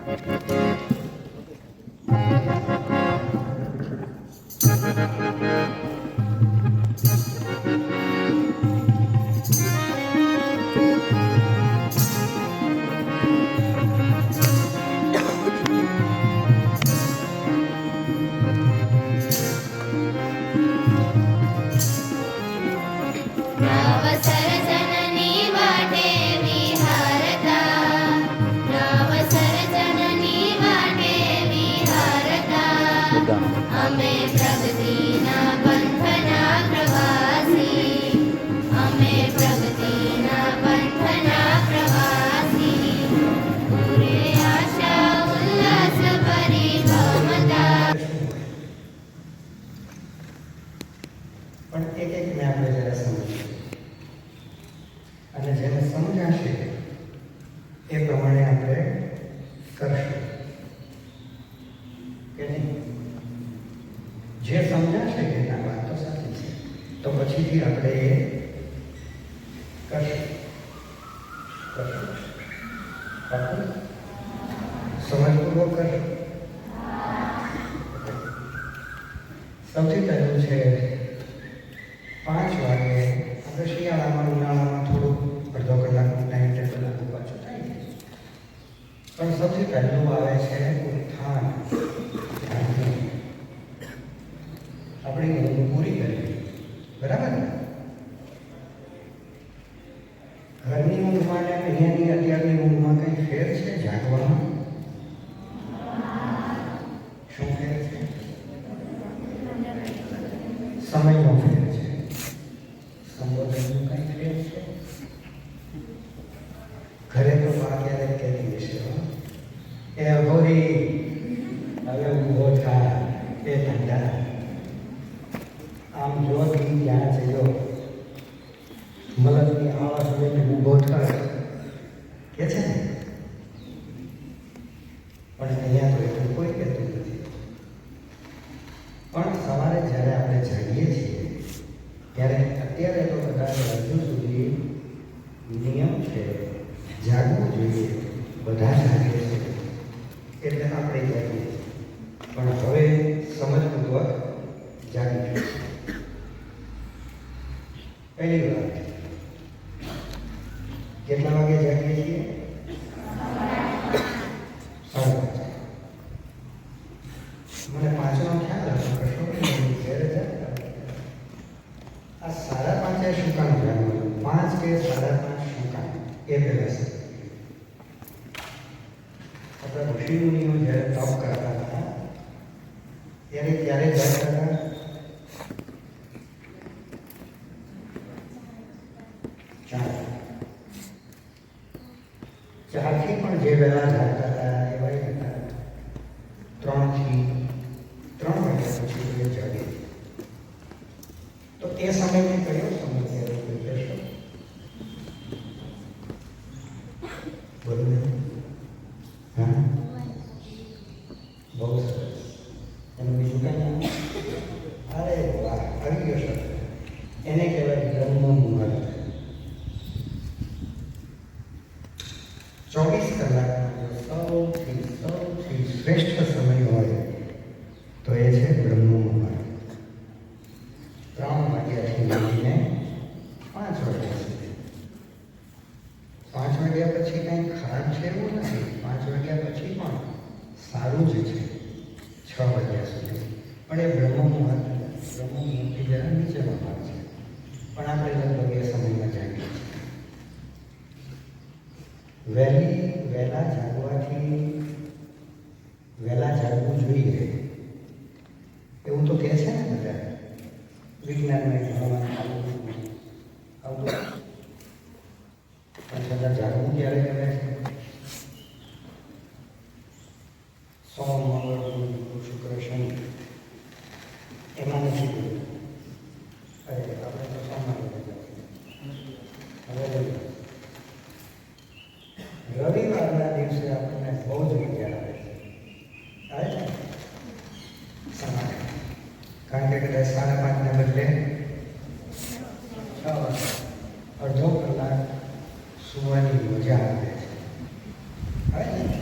Thank you. જે સમજાશે કે ના વાત તો સાચી છે, તો પછીથી આપણે એ કરશું કરશું? સમજપૂર્વક કરશું સૌથી પહેલું છે, પાંચ વાગે આપણે શિયાળામાં, ઉનાળામાં થોડું અડધો કલાકનું ટાઈમ ટેબલ આગુ પાછું થાય. પણ સૌથી પહેલું આવે છે ઉત્થાન ધ્યાનથી. આપણી ઊંઘ પૂરી કરવી બરાબર ને ઘરની ઊંઘમાં ને અહીંયાની અત્યારની ઊંઘમાં કંઈ ફેર છે જાગવામાં શું ફેર છે સમયનો ફેર છે. સંબોધનનું કંઈ ફેર છે? ઘરે તો પણ ક્યારેક કહેતી હશે, હો. એ અઘોરી, હવે ઊભો થા એ ધંધા. આમ જો દી જ્યાં છે, જો. મલકની આવાજ લઈને ઊભો થાય કે છે ને પણ અહીંયા તો એટલું કોઈ કહેતું નથી પણ સવારે જ્યારે આપણે જાગીએ છીએ ત્યારે અત્યારે તો કદાચ હજુ સુધી નિયમ છે જાગવું જોઈએ બધા જાણીએ છીએ. એટલે આપણે જાણીએ. પણ હવે સમજપૂર્વક જાણીએ પહેલી વાત, કેટલા વાગે જાગીએ છીએ? મને પાંચનો ખ્યાલ હતો નહીં ઘેર આ સાડા પાંચે શું કામ જાણવાનું પાંચ કે સાડા પાંચ શું કામ? એ પહેલા છે આપણા ઋષિ મુનિઓ જ્યારે તપ કરતા હતા ત્યારે ક્યારે જાગતા હતા ચાર ચારથી પણ જે વહેલા જાગતા હતા એવા ય હતા ત્રણથી ત્રણ વાગ્યા પછી એ જાગે તો એ સમયને કયો સમય કહેવાય કોઈ કહેશો બોલો ને હા બહુ સરસ એનું બીજું કાંઈ નામ અરે વાહ આવી ગયો સર એને કહેવાય બ્રહ્મ મુહૂર્ત ચોવીસ કલાકનો જો સૌથી સૌથી શ્રેષ્ઠ સમય હોય તો એ છે બ્રહ્મ મુહૂર્ત ત્રણ વાગ્યાથી લઈને પાંચ વાગ્યા સુધી પાંચ વાગ્યા પછી કંઈ ખરાબ છે એવું નથી પાંચ વાગ્યા પછી પણ સારું જ છે, છ વાગ્યા સુધી. પણ એ બ્રહ્મ મુહૂર્ત, બ્રહ્મ મુહૂર્તથી જરા નીચેનો ભાગ છે. પણ આપણે લગભગ એ સમયમાં જાગીએ છીએ. વહેલી, વહેલા જાગવાથી, વહેલા જાગવું જોઈએ. એવું તો કહે છે ને બધા. વિજ્ઞાનમાં ભણવાનું આવતું આવતું પણ છતાં જાગવું ક્યારે કરે છે સોમ મંગળ બુધ ગુરુ શુક્ર શનિ એમાં નથી બોલતું અરે આપણે તો સોમવારે હવે જોઈએ રવિવારના દિવસે આપણને બહુ જ મજા આવે છે આવે છે સમાજ કારણ કે કદાચ સાડા પાંચના બદલે છ વાગે અડધો કલાક સુવાની મજા આવે છે આવે ને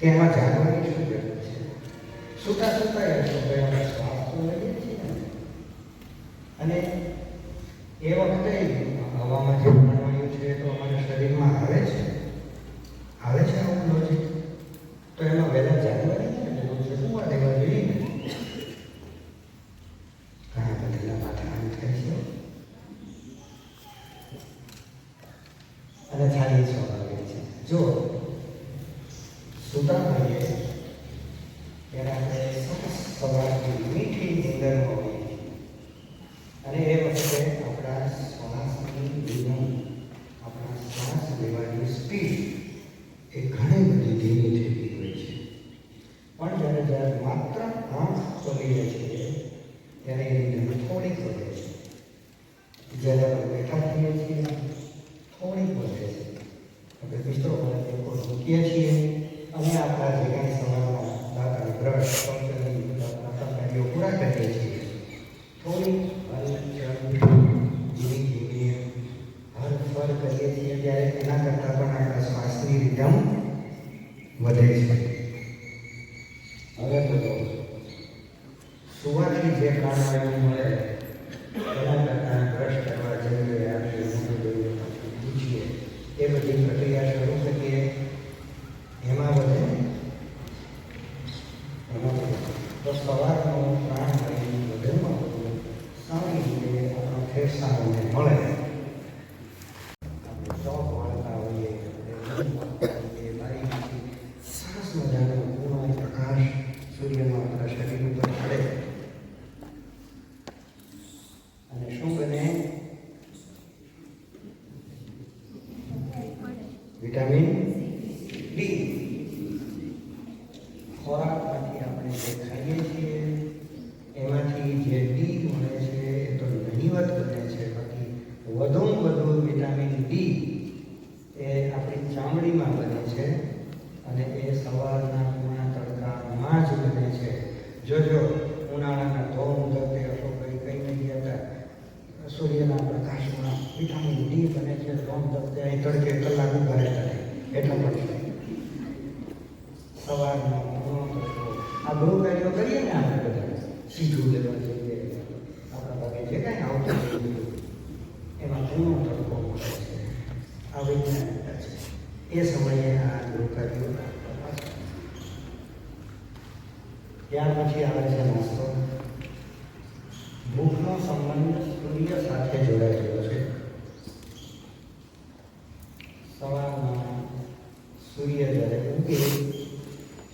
કે એમાં જાગવાની શું જરૂર છે સૂતા સૂતા એ આપણે આપણે શ્વાસ તો લઈએ છીએ. અને એ વખતે હવામાં જે પ્રાણવાયુ છે તો અમારા શરીરમાં આવે છે. આવે છે આવું લોજિક તો એમાં વહેલા ને ઘણા બધા માથા આમ થાય છે. અને થાળી સ્વાભાવિક છે. જો સુતા હોઈએ ત્યારે આપણે સરસ સવારની મીઠી નીંદરમાં હોઈએ છીએ. અને એ વખતે આપણા શ્વાસની રીધમ આપણા શ્વાસ લેવાની સ્પીડ એ ઘણી બધી ધીમી થતી હોય છે પણ જ્યારે જ્યારે માત્ર આંખ ખોલીએ છીએ ત્યારે એ રીધમ થોડીક વધે છે જ્યારે આપણે બેઠા થઈએ છીએ થોડીક વધે છે આપણે મિત્રો માટે કોઈ મૂકીએ છીએ અને આપણા જે કાંઈ સવારના દાંતણ બ્રશ પંચની આપણા કાર્યો પૂરા કરીએ છીએ થોડી હલચલ ધીમી ધીમી હર ફર કરીએ છીએ ત્યારે એના કરતાં પણ આપણા શ્વાસની રીધમ વધે છે હવે બોલો સુવાથી જે પ્રાણવાયુ મળે એના કરતાં બ્રશ કરવા જઈએ આપણે મોઢું ધોઈએ પાછું પૂછીએ એ બધી પ્રક્રિયા શરૂ કરીએ એમાં વધે ને? એમાં વધે તો સવારનો પ્રાણવાયુ વધુમાં વધુ સારી રીતે આપણા ફેફસાઓને મળે આપણે ચોક વાળતા હોઈએ આપણે વાળતા હોઈએ, બારીમાંથી સરસ મજાનો પૂર્ણ પ્રકાશ સૂર્યનો આપણા શરીર ઉપર પડે અને શું બને વિટામિન ડી ખોરાકમાંથી આપણે જે ખાઈએ છીએ એમાંથી જે ડી મળે છે એ તો નહીવત બને છે બાકી વધુ વિટામિન ડી એ આપણી ચામડીમાં બને છે અને એ સવારના પૂર્ણ તડકામાં જ બને છે. જોજો ઉનાળાના ધોમ ધોતે અશોકભાઈ કઈ નહીં હતા સૂર્યના પ્રકાશમાં વિટામિન ડી બને છે ધોમ ધોતે અહીં તડકે કલાક ઊભા રહેતા રહે એટલા પડશે સવારનો આ ગૃહ કાર્યો કરીએ ને આપણે બધા સીધું લેવા જઈએ. આપણા ભાગે જે કાંઈ આવતું બધું, પૂર્ણ તડકો મળે છે. આ વૈજ્ઞાનિકતા છે એ સમયે આ કાર્યો ત્યાર પછી આવે છે નાસ્તો. ભૂખનો સંબંધ સૂર્ય સાથે જોડાયેલો છે સવારમાં સૂર્ય જ્યારે ઉગે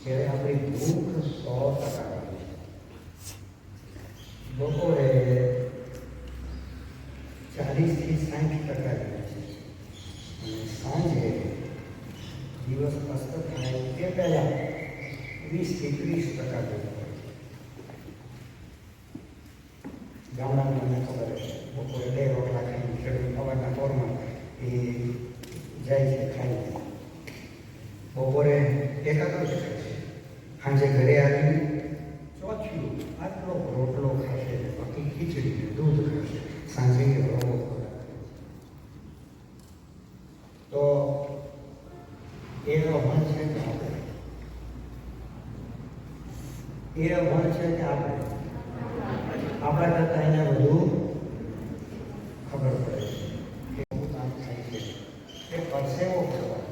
ત્યારે આપણી ભૂખ સો ટકા આવે છે બપોરે ચાલીસથી સાઠ ટકા રહે છે અને સાંજે દિવસ અસ્ત થાય તે પહેલાં વીસથી ત્રીસ ટકા જેવું હોય છે ગામડામાં મને ખબર છે બપોરે બે રોટલા ખાઈને ખેડૂત સવારના પોરમાં એ જાય છે ખાઈને બપોરે એકાદો જ ખાય છે સાંજે ઘરે આવીને ચોથ્યું આટલો રોટલો ખાશે બાકી ખીચડી ને દૂધ ખાશે સાંજે એવો ખોરાક તો એ અભણ છે કે આપણે એ અભણ છે કે આપણે આપણા કરતાં એને વધુ ખબર પડે છે કે શું કામ થાય છે એ પરસેવો કરવા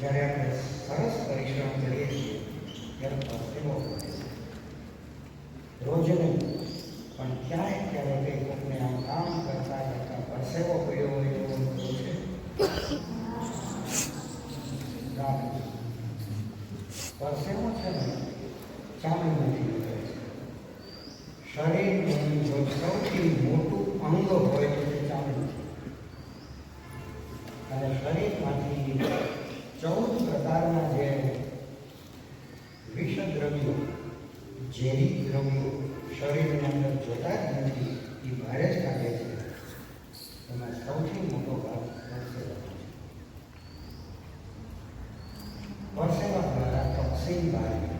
જ્યારે આપણે સરસ પરિશ્રમ કરીએ છીએ ત્યારે પરસેવો પડે છે રોજ નહીં પણ ક્યારેક ક્યારેક એ કોકને આમ કામ કરતા કરતા પરસેવો પડ્યો હોય એવો અનુભવ છે રાખજો. પરસેવો છે ને નીકળે છે શરીરનું જો સૌથી મોટું અંગ હોય તો તે ચામડી છે અને શરીરમાંથી ચૌદ પ્રકારના જે વિષ દ્રવ્યો ઝેરી દ્રવ્યો શરીરની અંદર જોતા જ નથી. એ બહાર જ કાઢે છે એમાં સૌથી મોટો ભાગ પરસેવાનો છે. પરસેવા દ્વારા ટોક્સિન બહાર